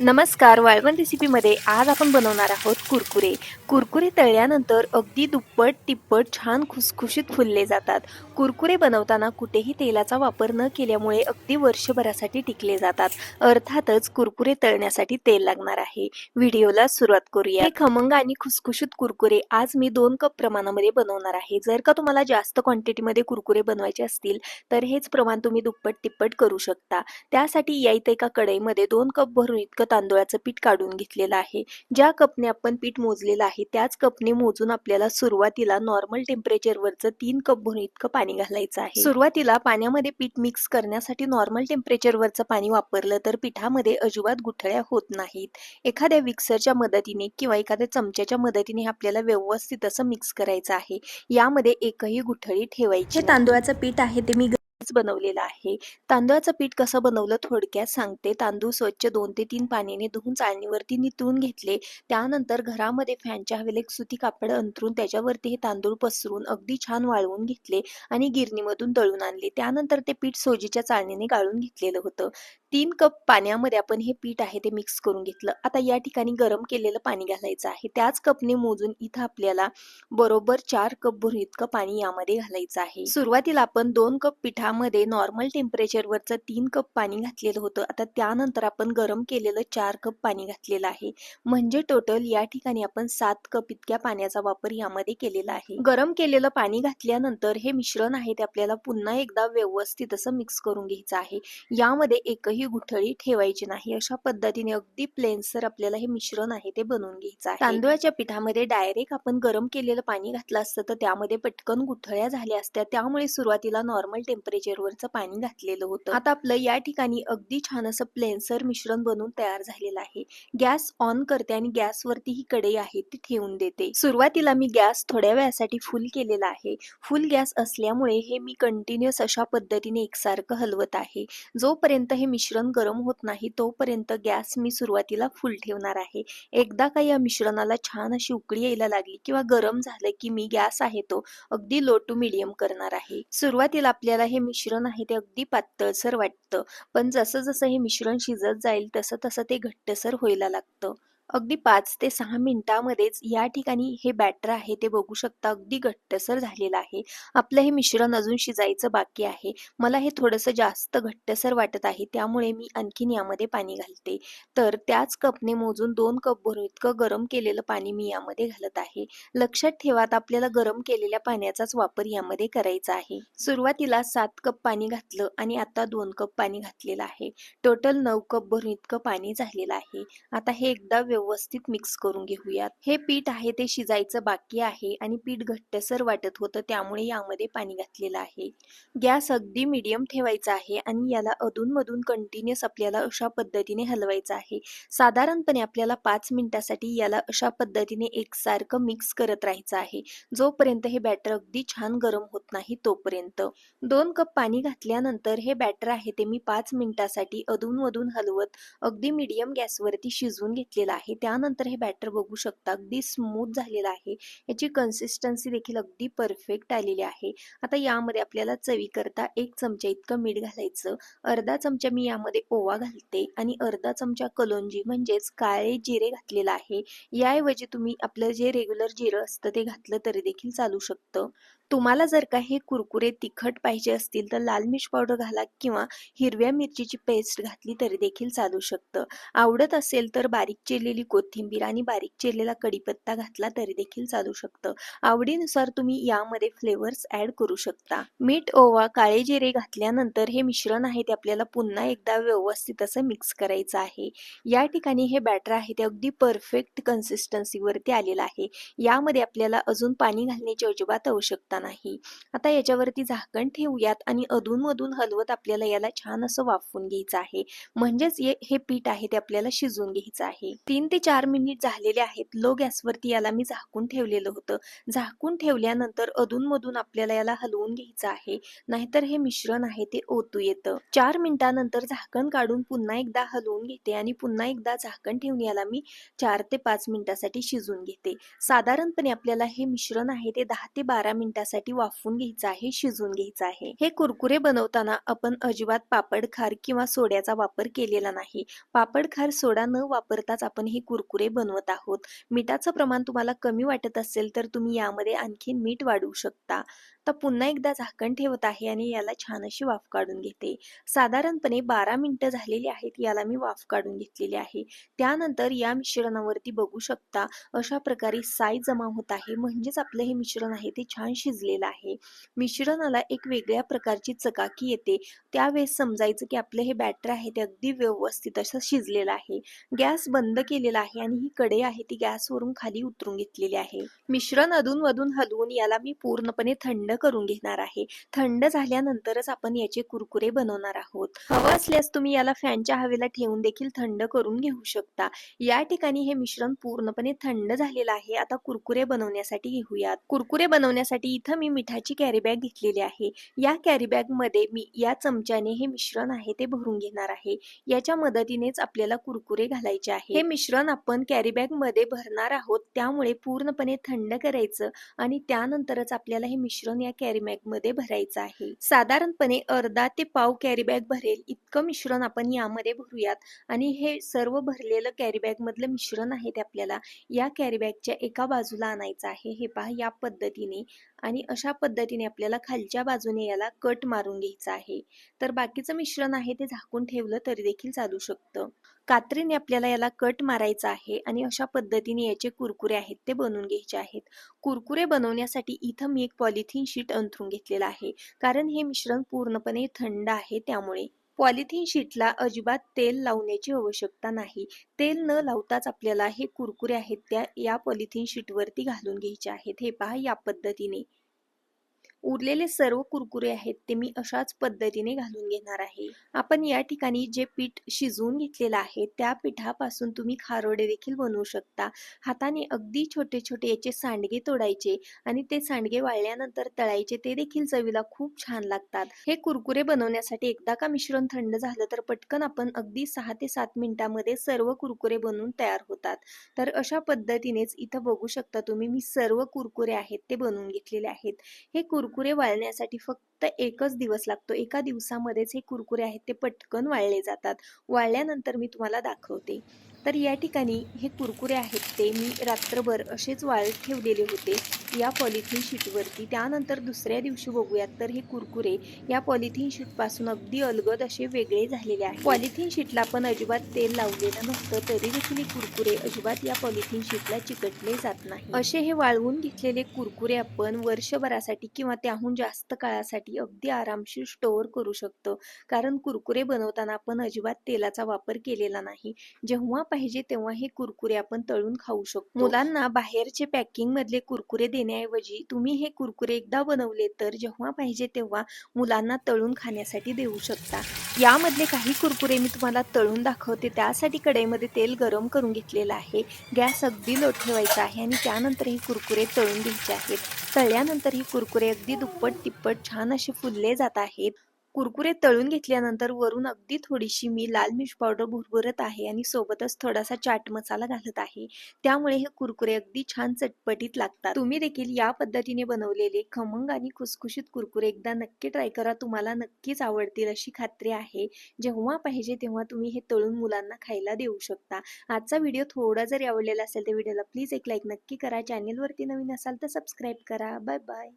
नमस्कार वाळवण रेसिपीमध्ये आज आपण बनवणार आहोत कुरकुरे. कुरकुरे तळल्यानंतर अगदी दुप्पट तिप्पट छान खुसखुशीत फुलले जातात. कुरकुरे बनवताना कुठेही तेलाचा वापर न केल्यामुळे अगदी वर्षभरासाठी टिकले जातात. अर्थातच कुरकुरे तळण्यासाठी तेल लागणार आहे. व्हिडिओला सुरुवात करूया. हे खमंग आणि खुसखुशीत कुरकुरे आज मी दोन कप प्रमाणामध्ये बनवणार आहे. जर का तुम्हाला जास्त क्वांटिटीमध्ये कुरकुरे बनवायचे असतील तर हेच प्रमाण तुम्ही दुप्पट तिप्पट करू शकता. त्यासाठी या इथे एका कढईमध्ये दोन कप भरून इतकं तांदूळाचं पीठ काढून घेतलेलं आहे. ज्या कपने आपण पीठ मोजलेलं आहे त्याच कपने मोजून आपल्याला सुरुवातीला नॉर्मल टेम्परेचरवरचं तीन कप भरून इतकं पाणी घालायचं आहे. सुरुवातीला पाण्यामध्ये पीठ मिक्स करण्यासाठी नॉर्मल टेम्परेचरवरचं पाणी वापरलं तर पिठामध्ये अजिबात गुठळ्या होत नाहीत. एखाद्या मिक्सरच्या मदतीने किंवा एखाद्या चमच्याच्या मदतीने आपल्याला व्यवस्थित असं मिक्स करायचं आहे. यामध्ये एकही गुठळी ठेवायची तांदुळाचं तांदूळाचं पीठ आहे ते मी घरीच बनवलेलं आहे. तांदळाचं पीठ कसं बनवलं थोडक्यात सांगते. तांदूळ स्वच्छ दोन ते तीन पाण्याने धुवून चाळणीवरती नितळून घेतले. त्यानंतर घरामध्ये फॅनच्या हवेला एक सुती कापड अंथरून त्याच्यावरती हे तांदूळ पसरून अगदी छान वाळवून घेतले आणि गिरणीमधून दळून आणले. त्यानंतर ते पीठ सोजीच्या चाळणीने गाळून घेतलेलं होतं. तीन कप पाण्यामध्ये आपण हे पीठ आहे ते मिक्स करून घेतलं. आता या ठिकाणी गरम केलेलं पाणी घालायचं आहे. त्याच कपने मोजून इथं आपल्याला बरोबर चार कप भरून इतकं पाणी यामध्ये घालायचं आहे. सुरुवातीला आपण दोन कप पिठामध्ये नॉर्मल टेम्परेचरवरचं तीन कप पाणी घातलेलं होतं. आता त्यानंतर आपण गरम केलेलं चार कप पाणी घातलेलं आहे. म्हणजे टोटल या ठिकाणी आपण सात कप इतक्या पाण्याचा वापर यामध्ये केलेला आहे. गरम केलेलं पाणी घातल्यानंतर हे मिश्रण आहे ते आपल्याला पुन्हा एकदा व्यवस्थित असं मिक्स करून घ्यायचं आहे. यामध्ये एकही गुठळी ठेवायची नाही. अशा पद्धतीने अगदी प्लेनसर आपल्याला हे मिश्रण आहे ते बनवून घ्यायचं आहे. तांदूळाच्या पिठामध्ये डायरेक्ट आपण गरम केलेलं पाणी घातलं असतं तर त्यामध्ये पटकन गुठळ्या झाल्या असत्या. त्यामुळे सुरुवातीला नॉर्मल टेम्परेचरवरचं पाणी घातलेलं होतं. आता आपलं या ठिकाणी अगदी छान असं प्लेनसर मिश्रण बनवून तयार झालेलं आहे. गॅस ऑन करते आणि गॅसवरती ही कढई आहे ती ठेवून देते. सुरुवातीला मी गॅस थोड्या वेळासाठी फुल केलेला आहे. फुल गॅस असल्यामुळे हे मी कंटिन्युअस अशा पद्धतीने एकसारखं हलवत आहे. जोपर्यंत हे मिश्रण गरम होत नाही तोपर्यंत गॅस मी सुरुवातीला फुल ठेवणार आहे. एकदा का या मिश्रणाला छान अशी उकळी यायला लागली किंवा गरम झालं की मी गॅस आहे तो अगदी लो टू मिडियम करणार आहे. सुरुवातीला आपल्याला हे मिश्रण आहे ते अगदी पातळसर वाटतं पण जसं जसं हे मिश्रण शिजत जाईल तसं तसं ते घट्टसर व्हायला लागतं. अगदी पाच ते सहा मिनिटांमध्येच या ठिकाणी हे बॅटर आहे ते बघू शकता. अगदी घट्टसर झालेलं आहे. आपलं हे मिश्रण अजून शिजायचं बाकी आहे. मला हे थोडंसं जास्त घट्टसर वाटत आहे त्यामुळे मी आणखीन यामध्ये पाणी घालते. तर त्याच कपने मोजून दोन कप भरून इतकं गरम केलेलं पाणी मी यामध्ये घालत आहे. लक्षात ठेवा आपल्याला गरम केलेल्या पाण्याचाच वापर यामध्ये करायचा आहे. सुरुवातीला सात कप पाणी घातलं आणि आता दोन कप पाणी घातलेलं आहे. टोटल नऊ कप भरून इतकं पाणी झालेलं आहे. आता हे एकदा व्यवस्थित मिक्स करून घेऊयात. हे पीठ आहे ते शिजायचं बाकी आहे आणि पीठ घट्टसर वाटत होतं त्यामुळे यामध्ये पाणी घातलेलं आहे. गॅस अगदी मिडियम ठेवायचा आहे आणि याला अधूनमधून कंटिन्युअस आपल्याला अशा पद्धतीने हलवायचं आहे. साधारणपणे आपल्याला पाच मिनिटासाठी याला अशा पद्धतीने एकसारखं मिक्स करत राहायचं आहे. जोपर्यंत हे बॅटर अगदी छान गरम होत नाही तोपर्यंत. दोन कप पाणी घातल्यानंतर हे बॅटर आहे ते मी पाच मिनिटासाठी अधूनमधून हलवत अगदी मिडियम गॅसवरती शिजवून घेतलेलं आहे. त्यानंतर हे बॅटर बघू शकता अगदी स्मूथ झालेलं आहे. याची कन्सिस्टन्सी देखील अगदी परफेक्ट आलेली आहे. आता यामध्ये आपल्याला चवीकरता एक चमचा इतकं मीठ घालायचं. अर्धा चमचा मी यामध्ये ओवा घालते आणि अर्धा चमचा कलोंजी म्हणजेच काळे जिरे घातलेलं आहे. याऐवजी तुम्ही आपलं जे रेग्युलर जिरं असतं ते घातलं तरी देखील चालू शकतं. तुम्हाला जर का हे कुरकुरे तिखट पाहिजे असतील तर लाल मिर्च पावडर घाला किंवा हिरव्या मिरचीची पेस्ट घातली तरी देखील चालू शकतं. आवडत असेल तर बारीक चिरलेली कोथिंबीर आणि बारीक चिरलेला कढीपत्ता घातला तरी देखील चालू शकतं. आवडीनुसार तुम्ही यामध्ये फ्लेवर्स ऍड करू शकता. मीठ ओवा काळे जिरे घातल्यानंतर हे मिश्रण आहे ते आपल्याला पुन्हा एकदा व्यवस्थित असं मिक्स करायचं आहे. या ठिकाणी हे बॅटर आहे ते अगदी परफेक्ट कन्सिस्टन्सीवरती आलेलं आहे. यामध्ये आपल्याला अजून पाणी घालण्याची अजिबात आवश्यकता नाही. आता याच्यावरती झाकण ठेवूयात आणि अधूनमधून हलवत आपल्याला याला छान असं वाफवून घ्यायचं आहे. म्हणजेच हे पीठ आहे ते आपल्याला शिजवून घ्यायचं आहे. तीन ते चार मिनिट झालेले आहेत. लो गॅसवरती याला मी झाकून ठेवलेलं होतं. झाकून ठेवल्यानंतर अधूनमधून आपल्याला याला हलवून घ्यायचं आहे. नाहीतर हे मिश्रण आहे ते ओतू येतं. चार मिनिटानंतर झाकण काढून पुन्हा एकदा हलवून घेते आणि पुन्हा एकदा झाकण ठेवून याला मी चार ते पाच मिनिटासाठी शिजून घेते. साधारणपणे आपल्याला हे मिश्रण आहे ते दहा ते बारा मिनिटासाठी यासाठी वाफवून घ्यायचं आहे शिजवून घ्यायचं आहे. हे कुरकुरे बनवताना आपण अजिबात पापड खार किंवा सोड्याचा वापर केलेला नाही. पापड खार सोडा न वापरताच आपण हे कुरकुरे बनवत आहोत. मिठाचं प्रमाण तुम्हाला कमी वाटत असेल तर तुम्ही यामध्ये आणखी मीठ वाढवू शकता. तर पुन्हा एकदा झाकण ठेवत आहे आणि याला छान अशी वाफ काढून घेते. साधारणपणे बारा मिनिटं झालेली आहेत याला मी वाफ काढून घेतलेली आहे. त्यानंतर या मिश्रणावरती बघू शकता अशा प्रकारे साय जमा होत आहे. म्हणजेच आपलं हे मिश्रण आहे ते छान शिजलेलं आहे. मिश्रणाला एक वेगळ्या प्रकारची चकाकी येते. त्यावेळेस समजायचं की आपलं हे बॅटर आहे ते अगदी व्यवस्थित असं शिजलेलं आहे. गॅस बंद केलेला आहे आणि ही कडे आहे ती गॅसवरून खाली उतरून घेतलेली आहे. मिश्रण अधून मधून हलवून याला मी पूर्णपणे थंड करून घेणार आहे. थंड झाल्यानंतरच आपण याचे कुरकुरे बनवणार आहोत. हवं असल्यास तुम्ही याला फॅनच्या हवेला ठेवून देखील थंड करून घेऊ शकता. या ठिकाणी हे मिश्रण पूर्णपणे थंड झालेलं आहे. आता कुरकुरे बनवण्यासाठी घेऊयात. कुरकुरे बनवण्यासाठी इथं मी मिठाची कॅरी बॅग घेतलेली आहे. या कॅरी बॅगमध्ये मी या चमच्याने हे मिश्रण आहे ते भरून घेणार आहे. याच्या मदतीनेच आपल्याला कुरकुरे घालायचे आहे. हे मिश्रण आपण कॅरी बॅगमध्ये भरणार आहोत. त्यामुळे पूर्णपणे थंड करायचं आणि त्यानंतरच आपल्याला हे मिश्रण या कॅरी बॅगमध्ये भरायचं आहे. साधारणपणे अर्धा ते पाव कॅरी बॅग भरेल. इतकं मिश्रण आपण यामध्ये भरूयात. आणि हे सर्व भरलेलं कॅरी बॅग मधलं मिश्रण आहे ते आपल्याला या कॅरी बॅगच्या एका बाजूला आणायचं आहे. हे पहा या पद्धतीने आणि अशा पद्धतीने आपल्याला खालच्या बाजूने याला कट मारून घ्यायचं आहे. तर बाकीचं मिश्रण आहे ते झाकून ठेवलं तरी देखील चालू शकतं. कात्रीने आपल्याला याला कट मारायचा आहे आणि अशा पद्धतीने याचे कुरकुरे आहेत ते बनवून घ्यायचे आहेत. कुरकुरे बनवण्यासाठी इथं मी एक पॉलिथिन शीट अंथरून घेतलेला आहे. कारण हे मिश्रण पूर्णपणे थंड आहे त्यामुळे. पॉलिथिन शीटला अजिबात तेल लावण्याची आवश्यकता नाही. तेल न लावताच आपल्याला हे कुरकुरे आहेत त्या या पॉलिथिन शीटवरती घालून घ्यायचे आहेत. हे पहा या पद्धतीने. उरलेले सर्व कुरकुरे आहेत ते मी अशाच पद्धतीने घालून घेणार आहे. आपण या ठिकाणी जे पीठ शिजवून घेतलेलं आहे त्या पिठापासून तुम्ही खारोडे देखील बनवू शकता. हाताने अगदी छोटे छोटे याचे सांडगे तोडायचे आणि ते सांडगे वाळल्यानंतर तळायचे ते देखील चवीला खूप छान लागतात. हे कुरकुरे बनवण्यासाठी एकदा का मिश्रण थंड झालं तर पटकन आपण अगदी सहा ते सात मिनिटांमध्ये सर्व कुरकुरे बनवून तयार होतात. तर अशा पद्धतीनेच इथं बघू शकता तुम्ही मी सर्व कुरकुरे आहेत ते बनवून घेतलेले आहेत. हे कुरकुरे कुरकुरे वाळण्यासाठी फक्त एकच दिवस लागतो. एका दिवसामध्येच हे कुरकुरे आहेत ते पटकन वाळले जातात. वाळल्यानंतर मी तुम्हाला दाखवते. तर या ठिकाणी हे कुरकुरे आहेत ते मी रात्रभर असेच वाळत ठेवलेले होते या पॉलिथिन शीटवरती. त्यानंतर दुसऱ्या दिवशी बघूयात तर हे कुरकुरे या पॉलिथिन शीटपासून अगदी अलगद असे वेगळे झालेले आहेत. पॉलिथिन शीटला पण अजिबात तेल लावलेलं नसतं तरी देखील हे कुरकुरे अजिबात या पॉलिथिन शीटला चिकटले जात नाही. असे हे वाळवून घेतलेले कुरकुरे आपण वर्षभरासाठी किंवा त्याहून जास्त काळासाठी अगदी आरामशीर स्टोअर करू शकतो. कारण कुरकुरे बनवताना आपण अजिबात तेलाचा वापर केलेला नाही. जेव्हा पाहिजे तेव्हा हे कुरकुरे आपण तळून खाऊ शकतो. मुलांना बाहेरचे पॅकिंग मधले कुरकुरे देण्याऐवजी तुम्ही हे कुरकुरे एकदा बनवले तर जेव्हा पाहिजे तेव्हा मुलांना तळून खाण्यासाठी देऊ शकता. यामधले काही कुरकुरे मी तुम्हाला तळून दाखवते. त्यासाठी कढईमध्ये तेल गरम करून घेतलेलं आहे. गॅस अगदी लो ठेवायचा आहे आणि त्यानंतर हे कुरकुरे तळून घ्यायचे आहेत. तळल्यानंतर ही कुरकुरे अगदी दुप्पट तिप्पट छान असे फुलले जात आहेत. कुरकुरे तळून घेतल्यानंतर वरून अगदी थोडीशी मी लाल मिर्च पावडर भुरभुरत आहे आणि सोबतच थोडासा चाट मसाला घालत आहे. त्यामुळे हे कुरकुरे अगदी छान चटपटीत लागतात. तुम्ही देखील या पद्धतीने बनवलेले खमंग आणि खुसखुशीत कुरकुरे एकदा नक्की ट्राय करा. तुम्हाला नक्कीच आवडतील अशी खात्री आहे. जेव्हा पाहिजे तेव्हा तुम्ही हे तळून मुलांना खायला देऊ शकता. आजचा व्हिडिओ थोडा जरी आवडलेला असेल तर व्हिडिओला प्लीज एक लाईक नक्की करा. चॅनेलवरती नवीन असाल तर सबस्क्राईब करा. Bye bye.